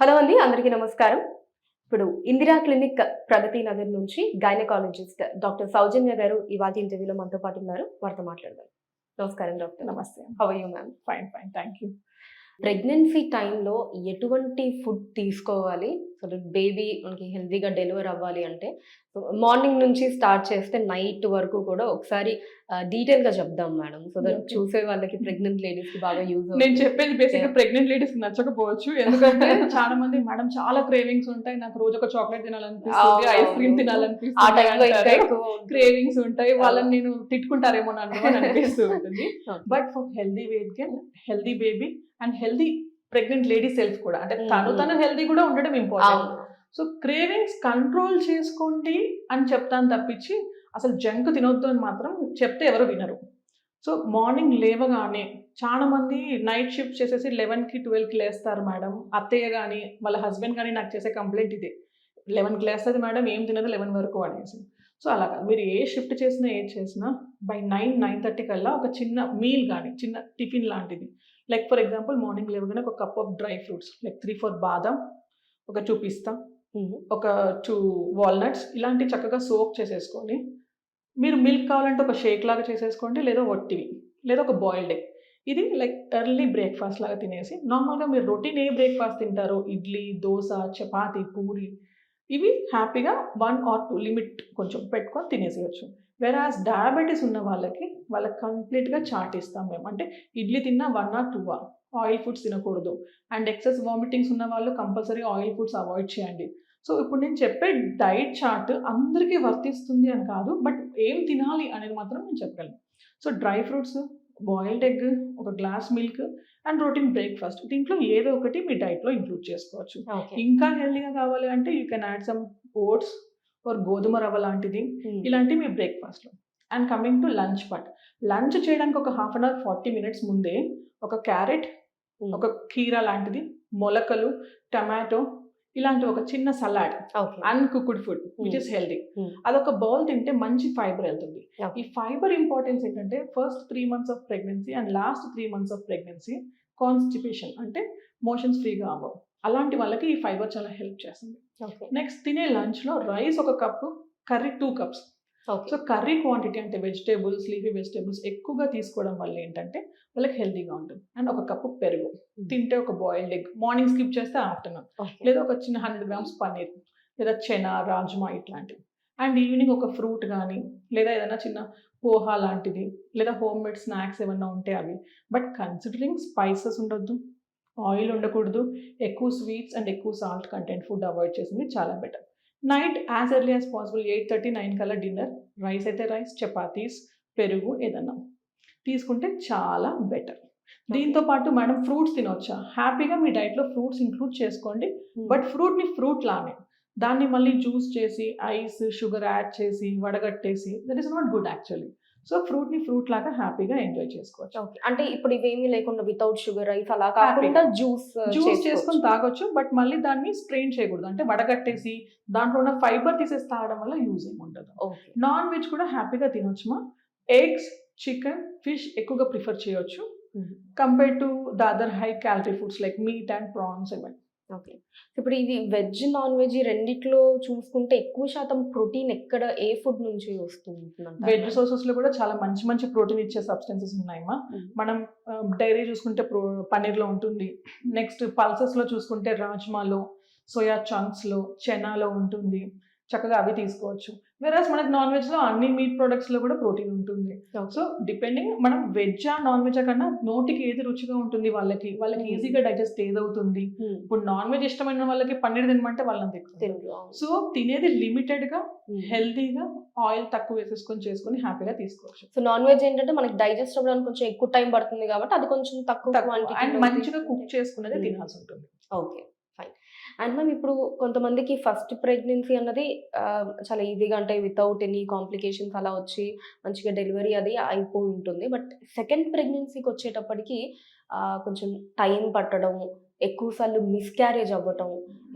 Hello అండి అందరికీ నమస్కారం. ఇప్పుడు ఇందిరా క్లినిక్ ప్రగతి నగర్ నుంచి గైనకాలజిస్ట్ డాక్టర్ సౌజన్య గారు ఇవాళ ఇంటర్వ్యూలో మనతో పాటు ఉన్నారు. వారితో మాట్లాడదాం. నమస్కారం డాక్టర్. నమస్తే. How you ma'am fine fine thank you pregnancy టైంలో ఎటువంటి ఫుడ్ తీసుకోవాలి? సో బేబీ మనకి హెల్తీగా డెలివర్ అవ్వాలి అంటే మార్నింగ్ నుంచి స్టార్ట్ చేస్తే నైట్ వరకు కూడా ఒకసారి డీటెయిల్గా చెప్దాం మేడం సో దట్ Okay. చూసే వాళ్ళకి ప్రెగ్నెంట్ లేడీస్కి బాగా యూజ్ నేను చెప్పేది బేసిక్. ప్రెగ్నెంట్ లేడీస్ నచ్చకపోవచ్చు ఎందుకంటే చాలా మంది మేడం చాలా క్రేవింగ్స్ ఉంటాయి నాకు రోజు ఒక చాక్లెట్ తినాలనిపిస్తుంది. ఐస్ క్రీమ్ తినాలనిపిస్తుంది. క్రేవింగ్స్ ఉంటాయి వాళ్ళని నేను తిట్టుకుంటారేమో నన్ను అని అనిపిస్తూ ఉంటుంది Okay. But for healthy weight gain healthy baby and healthy pregnant lady self కూడా. అంటే తను Mm. తను హెల్దీ కూడా ఉండడం ఇంపార్టెంట్ సో క్రేవింగ్స్ కంట్రోల్ చేసుకోండి అని చెప్తాను తప్పించి అసలు జంక్ తినొద్దు అని మాత్రం చెప్తే ఎవరు వినరు. సో మార్నింగ్ లేవగానే చాలా మంది నైట్ షిఫ్ట్ చేసేసి లెవెన్కి ట్వెల్వ్కి లేస్తారు మేడం అత్తయ్య కానీ వాళ్ళ హస్బెండ్ కానీ నాకు చేసే కంప్లైంట్ ఇదే. లెవెన్కి లేస్తుంది మేడం ఏం తినదు లెవెన్ వరకు అనేసి. సో అలా కాదు. మీరు ఏ షిఫ్ట్ చేసినా ఏ చేసినా బై నైన్ నైన్ థర్టీ కల్లా ఒక చిన్న మీల్ కానీ చిన్న టిఫిన్ లాంటిది లైక్ ఫర్ ఎగ్జాంపుల్ మార్నింగ్ లేవగానే ఒక cup of dry fruits like three four బాదం ఒక టూ పిస్తా Mhm. ఒక టూ వాల్నట్స్ ఇలాంటి చక్కగా సోక్ చేసేసుకొని మీరు మిల్క్ కావాలంటే ఒక షేక్ లాగా చేసేసుకోండి లేదా ఒట్టివి లేదా ఒక బాయిల్డ్ ఎగ్ ఇది లైక్ ఎర్లీ బ్రేక్ఫాస్ట్ లాగా తినేసి నార్మల్గా మీరు రొటీన్ ఏ బ్రేక్ఫాస్ట్ తింటారో ఇడ్లీ దోశ చపాతి పూరి ఇవి హ్యాపీగా వన్ ఆర్ టూ లిమిట్ కొంచెం పెట్టుకొని తినేసేయచ్చు వెరాజ్ డయాబెటీస్ ఉన్న వాళ్ళకి వాళ్ళకి కంప్లీట్గా చాట్ ఇస్తాం మేము. అంటే ఇడ్లీ తిన్నా one or two oil foods తినకూడదు. అండ్ ఎక్సెస్ వామిటింగ్స్ ఉన్న వాళ్ళు కంపల్సరీ ఆయిల్ ఫుడ్స్ అవాయిడ్ చేయండి. సో ఇప్పుడు నేను చెప్పే డైట్ చార్ట్ అందరికీ వర్తిస్తుంది అని కాదు బట్ ఏం తినాలి అనేది మాత్రం నేను చెప్పగలను. So dry fruits boiled egg ఒక glass milk and routine breakfast దీంట్లో ఏదో ఒకటి మీ డైట్లో ఇంక్లూడ్ చేసుకోవచ్చు. ఇంకా హెల్దీగా కావాలి అంటే you can add some oats or గోధుమ రవ్వ లాంటిది Hmm. ఇలాంటివి మీ బ్రేక్ఫాస్ట్లో and coming to lunch part lunch చేయడానికి ఒక half an hour forty minutes ముందే ఒక క్యారెట్ Hmm. ఒక కీరా లాంటిది మొలకలు టమాటో ఇలాంటి ఒక చిన్న salad. Uncooked food which. Is healthy. అదొక బౌల్ తింటే మంచి ఫైబర్ వెళ్తుంది. ఈ ఫైబర్ ఇంపార్టెన్స్ ఏంటంటే first three months of pregnancy and last three months of pregnancy constipation అంటే మోషన్స్ ఫ్రీగా అవ్వవు అలాంటి వాళ్ళకి ఈ ఫైబర్ చాలా హెల్ప్ చేస్తుంది. నెక్స్ట్ తినే లంచ్లో రైస్ ఒక cup curry two cups. So curry quantity అంటే వెజిటేబుల్స్ లీఫీ వెజిటేబుల్స్ ఎక్కువగా తీసుకోవడం వల్ల ఏంటంటే వాళ్ళకి హెల్తీగా ఉంటుంది. అండ్ ఒక కప్పు పెరుగు. తింటే ఒక బాయిల్డ్ ఎగ్. మార్నింగ్ స్కిప్ చేస్తే ఆఫ్టర్నూన్. లేదా ఒక చిన్న హండ్రెడ్ గ్రామ్స్ పన్నీర్ లేదా చెనా రాజ్మా ఇట్లాంటివి. అండ్ ఈవినింగ్ ఒక ఫ్రూట్ కానీ లేదా ఏదైనా చిన్న పోహా లాంటిది లేదా హోమ్ మేడ్ స్నాక్స్ ఏమన్నా ఉంటే అవి. బట్ కన్సిడరింగ్ స్పైసెస్ ఉండొద్దు. ఆయిల్ ఉండకూడదు ఎక్కువ స్వీట్స్ అండ్ ఎక్కువ సాల్ట్ కంటెంట్ ఫుడ్ అవాయిడ్ చేసింది చాలా better night as early as possible eight thirty nine కల్లా డిన్నర్ రైస్ అయితే రైస్ చపాతీస్ పెరుగు ఏదన్నా తీసుకుంటే చాలా బెటర్ దీంతో పాటు మేడం ఫ్రూట్స్ తినొచ్చా? హ్యాపీగా మీ డైట్లో ఫ్రూట్స్ ఇంక్లూడ్ చేసుకోండి. బట్ ఫ్రూట్ని ఫ్రూట్ లానే. దాన్ని మళ్ళీ జ్యూస్ చేసి ఐస్ షుగర్ యాడ్ చేసి వడగట్టేసి that is not good actually so ఫ్రూట్ని fruit లాగా హ్యాపీగా ఎంజాయ్ చేసుకోవచ్చు. అంటే ఇప్పుడు ఇవేమీ లేకుండా వితౌట్ షుగర్ రైస్ అలా కాకుండా జ్యూస్ జ్యూస్ చేసుకొని తాగొచ్చు బట్ మళ్ళీ దాన్ని స్ట్రెయిన్ చేయకూడదు. అంటే వడగట్టేసి దాంట్లో ఉన్న ఫైబర్ తీసేసి తాగడం వల్ల యూజ్ ఏమి ఉండదు. ఓకే నాన్ వెజ్ కూడా హ్యాపీగా తినొచ్చుమా? ఎగ్స్ చికెన్ ఫిష్ ఎక్కువగా ప్రిఫర్ చేయొచ్చు compare to the other high calorie foods like meat and prawns ఇవన్నీ ఓకే. ఇప్పుడు ఇది వెజ్ నాన్ వెజ్ రెండిట్లో చూసుకుంటే ఎక్కువ శాతం ప్రోటీన్ ఎక్కడ ఏ ఫుడ్ నుంచి వస్తుంది వెజ్ సోర్సెస్లో కూడా చాలా మంచి మంచి ప్రోటీన్ ఇచ్చే సబ్స్టెన్సెస్ ఉన్నాయమ్మా మనం డైరీ చూసుకుంటే ప్రో పన్నీర్లో ఉంటుంది. నెక్స్ట్ పల్సెస్లో చూసుకుంటే రాజ్మాలో సోయా చంక్స్లో చెనాలో ఉంటుంది. చక్కగా అవి తీసుకోవచ్చు. వెరాజ్ మనకి నాన్ వెజ్లో అన్ని మీట్ ప్రొడక్ట్స్లో కూడా ప్రోటీన్ ఉంటుంది. సో డిపెండింగ్ మనం వెజ్జా నాన్ వెజ్జా కన్నా నోటికి ఏది రుచిగా ఉంటుంది వాళ్ళకి వాళ్ళకి Hmm. ఈజీగా డైజెస్ట్ ఏది అవుతుంది ఇప్పుడు నాన్ వెజ్ ఇష్టమైన వాళ్ళకి పన్నీర్ తినమంటే వాళ్ళని తింటారు సో తినేది లిమిటెడ్గా హెల్తీగా ఆయిల్ తక్కువ వేసేసుకొని చేసుకొని హ్యాపీగా తీసుకోవచ్చు. సో నాన్ వెజ్ ఏంటంటే మనకి డైజెస్ట్ అవ్వడానికి కొంచెం ఎక్కువ టైం పడుతుంది కాబట్టి అది కొంచెం తక్కువ తక్కువ. అండ్ మంచిగా కుక్ చేసుకునేది Hmm. తినాల్సి ఉంటుంది. ఓకే ఫైన్ అండ్ మ్యామ్ ఇప్పుడు కొంతమందికి ఫస్ట్ ప్రెగ్నెన్సీ అన్నది చాలా ఈజీగా అంటే వితౌట్ ఎనీ కాంప్లికేషన్స్ అలా వచ్చి మంచిగా డెలివరీ అది అయిపోయి ఉంటుంది. బట్ సెకండ్ ప్రెగ్నెన్సీకి వచ్చేటప్పటికి కొంచెం టైం పట్టడం ఎక్కువసార్లు మిస్క్యారేజ్ అవ్వటం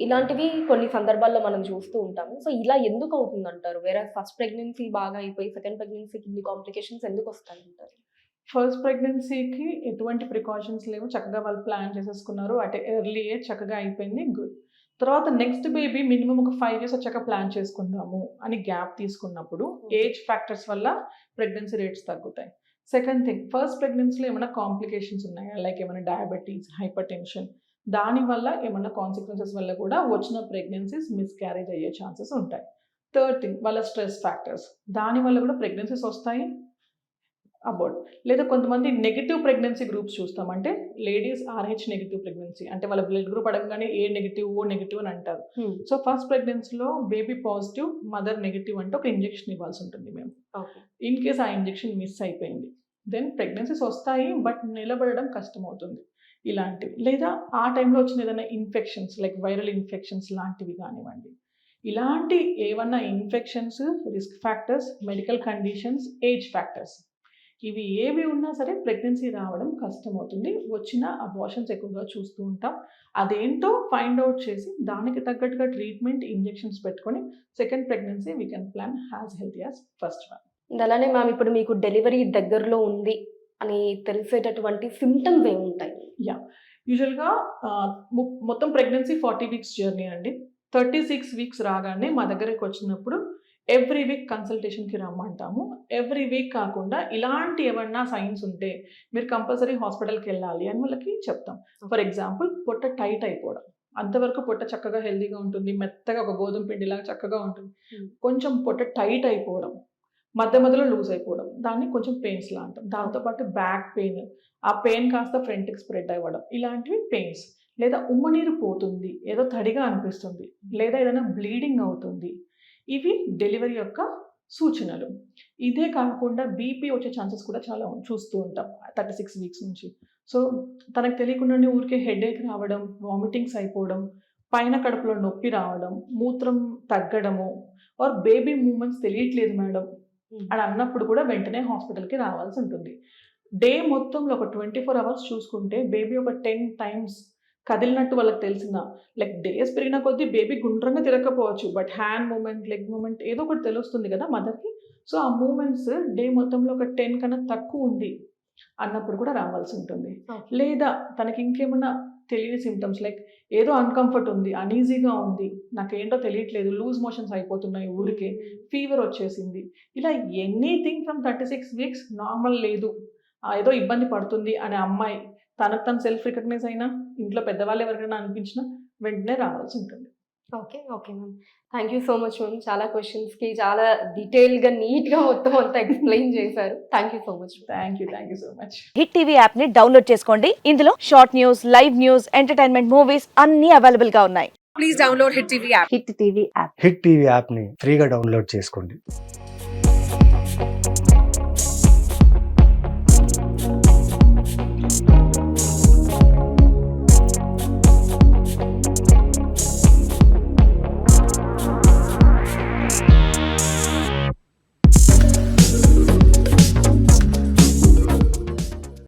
ఇలాంటివి కొన్ని సందర్భాల్లో మనం చూస్తూ ఉంటాము. సో ఇలా ఎందుకు అవుతుంది అంటారు వేరే ఫస్ట్ ప్రెగ్నెన్సీ బాగా అయిపోయి సెకండ్ ప్రెగ్నెన్సీకి ఇన్ని కాంప్లికేషన్స్ ఎందుకు వస్తాయి అంటారు ఫస్ట్ ప్రెగ్నెన్సీకి ఎటువంటి ప్రికాషన్స్ లేవు. చక్కగా వాళ్ళు ప్లాన్ చేసేసుకున్నారు. అంటే ఎర్లీ ఏజ్ చక్కగా అయిపోయింది. గుడ్ తర్వాత నెక్స్ట్ బేబీ మినిమం ఒక ఫైవ్ ఇయర్స్ వచ్చాక ప్లాన్ చేసుకుందాము అని గ్యాప్ తీసుకున్నప్పుడు ఏజ్ ఫ్యాక్టర్స్ వల్ల ప్రెగ్నెన్సీ రేట్స్ తగ్గుతాయి. సెకండ్ థింగ్ ఫస్ట్ ప్రెగ్నెన్సీలో ఏమైనా కాంప్లికేషన్స్ ఉన్నాయా? లైక్ ఏమైనా డయాబెటీస్ హైపర్ టెన్షన్ దానివల్ల ఏమైనా కాన్సిక్వెన్సెస్ వల్ల కూడా వచ్చిన ప్రెగ్నెన్సీస్ మిస్క్యారేజ్ అయ్యే ఛాన్సెస్ ఉంటాయి. థర్డ్ థింగ్ వాళ్ళ స్ట్రెస్ ఫ్యాక్టర్స్ దానివల్ల కూడా ప్రెగ్నెన్సీస్ వస్తాయి. అబౌట్. లేదా కొంతమంది నెగిటివ్ ప్రెగ్నెన్సీ గ్రూప్స్ చూస్తాం. అంటే లేడీస్ ఆర్హెచ్ నెగిటివ్ ప్రెగ్నెన్సీ అంటే వాళ్ళ బ్లడ్ గ్రూప్ అడగగానే ఏ నెగిటివ్ ఓ నెగిటివ్ అని అంటారు. సో ఫస్ట్ ప్రెగ్నెన్సీలో బేబీ పాజిటివ్ మదర్ నెగిటివ్ అంటే ఒక ఇంజెక్షన్ ఇవ్వాల్సి ఉంటుంది మేము ఇన్ కేస్ ఆ ఇంజెక్షన్ మిస్ అయిపోయింది. దెన్ ప్రెగ్నెన్సీస్ వస్తాయి బట్ నిలబడడం కష్టం అవుతుంది ఇలాంటివి. లేదా ఆ టైంలో వచ్చిన ఏదైనా ఇన్ఫెక్షన్స్ లైక్ వైరల్ ఇన్ఫెక్షన్స్ లాంటివి కానివ్వండి. ఇలాంటి ఏమన్నా infections risk factors medical conditions age factors ఇవి ఏవి ఉన్నా సరే ప్రెగ్నెన్సీ రావడం కష్టమవుతుంది. వచ్చిన అబార్షన్స్ ఎక్కువగా చూస్తూ ఉంటాం. అదేంటో ఫైండ్ అవుట్ చేసి దానికి తగ్గట్టుగా ట్రీట్మెంట్ ఇంజెక్షన్స్ పెట్టుకొని second pregnancy we can plan has healthy as first one అలానే మ్యామ్ ఇప్పుడు మీకు డెలివరీ దగ్గరలో ఉంది అని తెలిసేటటువంటి సిమ్టమ్స్ ఏముంటాయి యూజువల్గా మొత్తం ప్రెగ్నెన్సీ ఫార్టీ వీక్స్ జర్నీ అండి. థర్టీ సిక్స్ వీక్స్ రాగానే మా దగ్గరికి వచ్చినప్పుడు ఎవ్రీ వీక్ కన్సల్టేషన్కి రమ్మంటాము. ఎవ్రీ వీక్ కాకుండా ఇలాంటి ఏమన్నా సైన్స్ ఉంటే మీరు కంపల్సరీ హాస్పిటల్కి వెళ్ళాలి అని వాళ్ళకి చెప్తాం. ఫర్ ఎగ్జాంపుల్ పొట్ట టైట్ అయిపోవడం. అంతవరకు పొట్ట చక్కగా హెల్దీగా ఉంటుంది. మెత్తగా ఒక గోధుమ పిండిలాగా చక్కగా ఉంటుంది. Hmm. కొంచెం పొట్ట టైట్ అయిపోవడం. మధ్య మధ్యలో లూజ్ అయిపోవడం. దాన్ని కొంచెం పెయిన్స్ లా అంటాం. దాంతోపాటు బ్యాక్ పెయిన్ ఆ పెయిన్ కాస్త ఫ్రంట్కి స్ప్రెడ్ అవ్వడం. ఇలాంటివి పెయిన్స్ లేదా ఉమ్మనీరు పోతుంది. ఏదో తడిగా అనిపిస్తుంది. లేదా ఏదైనా బ్లీడింగ్ అవుతుంది. ఇవి డెలివరీ యొక్క సూచనలు. ఇదే కాకుండా బీపీ వచ్చే ఛాన్సెస్ కూడా చాలా చూస్తూ ఉంటాం థర్టీ సిక్స్ వీక్స్ నుంచి. సో తనకు తెలియకుండానే ఊరికే హెడేక్ రావడం వామిటింగ్స్ అయిపోవడం పైన కడుపులో నొప్పి రావడం మూత్రం తగ్గడము ఆర్ బేబీ మూమెంట్స్ తెలియట్లేదు మేడం అని అన్నప్పుడు కూడా వెంటనే హాస్పిటల్కి రావాల్సి ఉంటుంది. డే మొత్తంలో ఒక ట్వంటీ ఫోర్ అవర్స్ చూసుకుంటే బేబీ ఒక టెన్ టైమ్స్ కదిలినట్టు వాళ్ళకి తెలిసిన లైక్ డేస్ పెరిగిన కొద్దీ బేబీ గుండ్రంగా తిరగకపోవచ్చు. But hand movement leg movement ఏదో ఒకటి తెలుస్తుంది కదా మదర్కి సో ఆ మూమెంట్స్ డే మొత్తంలో ఒక టెన్ కన్నా తక్కువ ఉంది అన్నప్పుడు కూడా రావాల్సి ఉంటుంది. లేదా తనకి ఇంకేమైనా తెలియని సిమ్టమ్స్ లైక్ ఏదో అన్కంఫర్ట్ ఉంది అనీజీగా ఉంది నాకేంటో తెలియట్లేదు లూజ్ మోషన్స్ అయిపోతున్నాయి ఊరికే ఫీవర్ వచ్చేసింది. ఇలా anything from thirty six weeks normal లేదు ఏదో ఇబ్బంది పడుతుంది అనే అమ్మాయి తనకు తను సెల్ఫ్ రికగ్నైజ్ అయినా ఇంట్లో పెద్దవాళ్ళు ఎవరికైనా అనిపించినా వెంటనే రావాల్సి ఉంటుంది. Okay okay ma'am. Thank you so much ma'am. చాలా క్వశ్చన్స్కి చాలా డీటెయిల్గా నీట్గా మొత్తం అంతా ఎక్స్ప్లెయిన్ చేశారు. Thank you so much thank you thank you so much Hit TV యాప్ని డౌన్లోడ్ చేసుకోండి. ఇందులో short news live news entertainment movies అన్ని అవైలబుల్గా ఉన్నాయి. Please download Hit TV app. Hit TV app Hit TV యాప్ని ఫ్రీగా డౌన్లోడ్ చేసుకోండి.